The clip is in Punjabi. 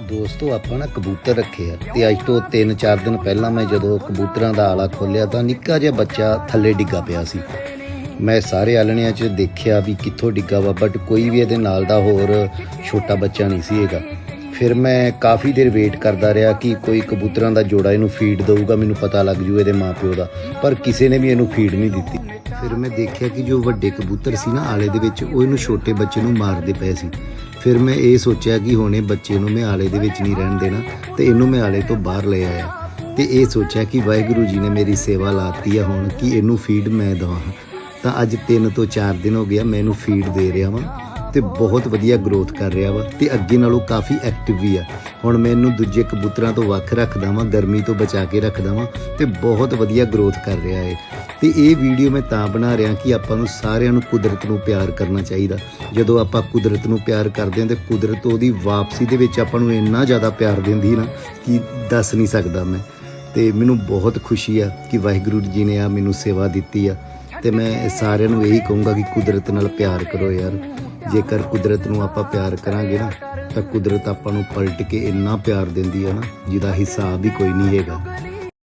ਦੋਸਤੋ, ਆਪਾਂ ਨਾ ਕਬੂਤਰ ਰੱਖੇ ਆ ਤੇ ਅੱਜ ਤੋਂ 3-4 ਦਿਨ ਪਹਿਲਾਂ ਮੈਂ ਜਦੋਂ ਕਬੂਤਰਾਂ ਦਾ ਆਲਾ ਖੋਲਿਆ ਤਾਂ ਨਿੱਕਾ ਜਿਹਾ ਬੱਚਾ ਥੱਲੇ ਡਿੱਗਾ ਪਿਆ ਸੀ। ਮੈਂ ਸਾਰੇ ਆਲਣਿਆਂ 'ਚ ਦੇਖਿਆ ਵੀ ਕਿੱਥੋਂ ਡਿੱਗਾ ਵਾ ਬਟ ਕੋਈ ਵੀ ਇਹਦੇ ਨਾਲ ਦਾ ਹੋਰ ਛੋਟਾ ਬੱਚਾ ਨਹੀਂ ਸੀ ਹੈਗਾ। ਫਿਰ ਮੈਂ ਕਾਫੀ ਦੇਰ ਵੇਟ ਕਰਦਾ ਰਿਹਾ ਕਿ ਕੋਈ ਕਬੂਤਰਾਂ ਦਾ ਜੋੜਾ ਇਹਨੂੰ ਫੀਡ ਦਊਗਾ, ਮੈਨੂੰ ਪਤਾ ਲੱਗ ਜੂ ਇਹਦੇ ਮਾਪਿਓ ਦਾ, ਪਰ ਕਿਸੇ ਨੇ ਵੀ ਇਹਨੂੰ ਫੀਡ ਨਹੀਂ ਦਿੱਤੀ। ਫਿਰ ਮੈਂ ਦੇਖਿਆ ਕਿ ਜੋ ਵੱਡੇ ਕਬੂਤਰ ਸੀ ਨਾ ਆਲੇ ਦੇ ਵਿੱਚ, ਉਹ ਇਹਨੂੰ ਛੋਟੇ ਬੱਚੇ ਨੂੰ ਮਾਰਦੇ ਪਏ ਸੀ। ਫਿਰ ਮੈਂ ਇਹ ਸੋਚਿਆ ਕਿ ਹੁਣੇ ਬੱਚੇ ਨੂੰ ਮੈਂ ਆਲੇ ਦੇ ਵਿੱਚ ਨਹੀਂ ਰਹਿਣ ਦੇਣਾ ਤੇ ਇਹਨੂੰ ਮੈਂ ਆਲੇ ਤੋਂ ਬਾਹਰ ਲੈ ਆਇਆ। ਤੇ ਇਹ ਸੋਚਿਆ ਕਿ ਵਾਹਿਗੁਰੂ ਜੀ ਨੇ ਮੇਰੀ ਸੇਵਾ ਲਾਤੀ ਆ ਹੁਣ ਕਿ ਇਹਨੂੰ ਫੀਡ ਮੈਂ ਦਵਾਂ। ਤਾਂ ਅੱਜ 3 ਤੋਂ 4 ਦਿਨ ਹੋ ਗਿਆ ਮੈਂ ਇਹਨੂੰ ਫੀਡ ਦੇ ਰਿਹਾ ਵਾਂ। ਤੇ ਬਹੁਤ ਵਧੀਆ ਗਰੋਥ ਕਰ ਰਿਹਾ ਵਾ ਤੇ ਅੱਗੇ ਨਾਲੋਂ ਕਾਫੀ ਐਕਟਿਵ ਵੀ ਆ। ਹੁਣ ਮੈਂ ਇਹਨੂੰ ਦੂਜੇ ਕਬੂਤਰਾਂ ਤੋਂ ਵੱਖ ਰੱਖਦਾ ਵਾਂ, ਗਰਮੀ ਤੋਂ ਬਚਾ ਕੇ ਰੱਖਦਾ ਵਾਂ ਤੇ ਬਹੁਤ ਵਧੀਆ ਗਰੋਥ ਕਰ ਰਿਹਾ ਏ ਤੇ ਇਹ ਵੀਡੀਓ ਮੈਂ ਤਾਂ ਬਣਾ ਰਿਹਾ ਕਿ ਆਪਾਂ ਨੂੰ ਸਾਰਿਆਂ ਨੂੰ ਕੁਦਰਤ ਨੂੰ ਪਿਆਰ ਕਰਨਾ ਚਾਹੀਦਾ। ਜਦੋਂ ਆਪਾਂ ਕੁਦਰਤ ਨੂੰ ਪਿਆਰ ਕਰਦੇ ਹਾਂ ਤੇ ਕੁਦਰਤ ਉਹਦੀ ਵਾਪਸੀ ਦੇ ਵਿੱਚ ਆਪਾਂ ਨੂੰ ਇੰਨਾ ਜ਼ਿਆਦਾ ਪਿਆਰ ਦਿੰਦੀ ਨਾ ਕਿ ਦੱਸ ਨਹੀਂ ਸਕਦਾ ਮੈਂ। ਤੇ ਮੈਨੂੰ ਬਹੁਤ ਖੁਸ਼ੀ ਆ ਕਿ ਵਾਹਿਗੁਰੂ ਜੀ ਨੇ ਆ ਮੈਨੂੰ ਸੇਵਾ ਦਿੱਤੀ ਆ। ਤੇ ਮੈਂ ਸਾਰਿਆਂ ਨੂੰ ਇਹੀ ਕਹੂੰਗਾ ਕਿ ਕੁਦਰਤ ਨਾਲ ਪਿਆਰ ਕਰੋ ਯਾਰ। ਜੇਕਰ ਕੁਦਰਤ ਨੂੰ ਆਪਾਂ ਪਿਆਰ ਕਰਾਂਗੇ ਨਾ, ਤਾਂ ਕੁਦਰਤ ਆਪਾਂ ਨੂੰ ਪਲਟ ਕੇ ਇੰਨਾ ਪਿਆਰ ਦਿੰਦੀ ਹੈ ਨਾ, ਜਿਹਦਾ ਹਿਸਾਬ ਹੀ ਕੋਈ ਨਹੀਂ ਹੈਗਾ।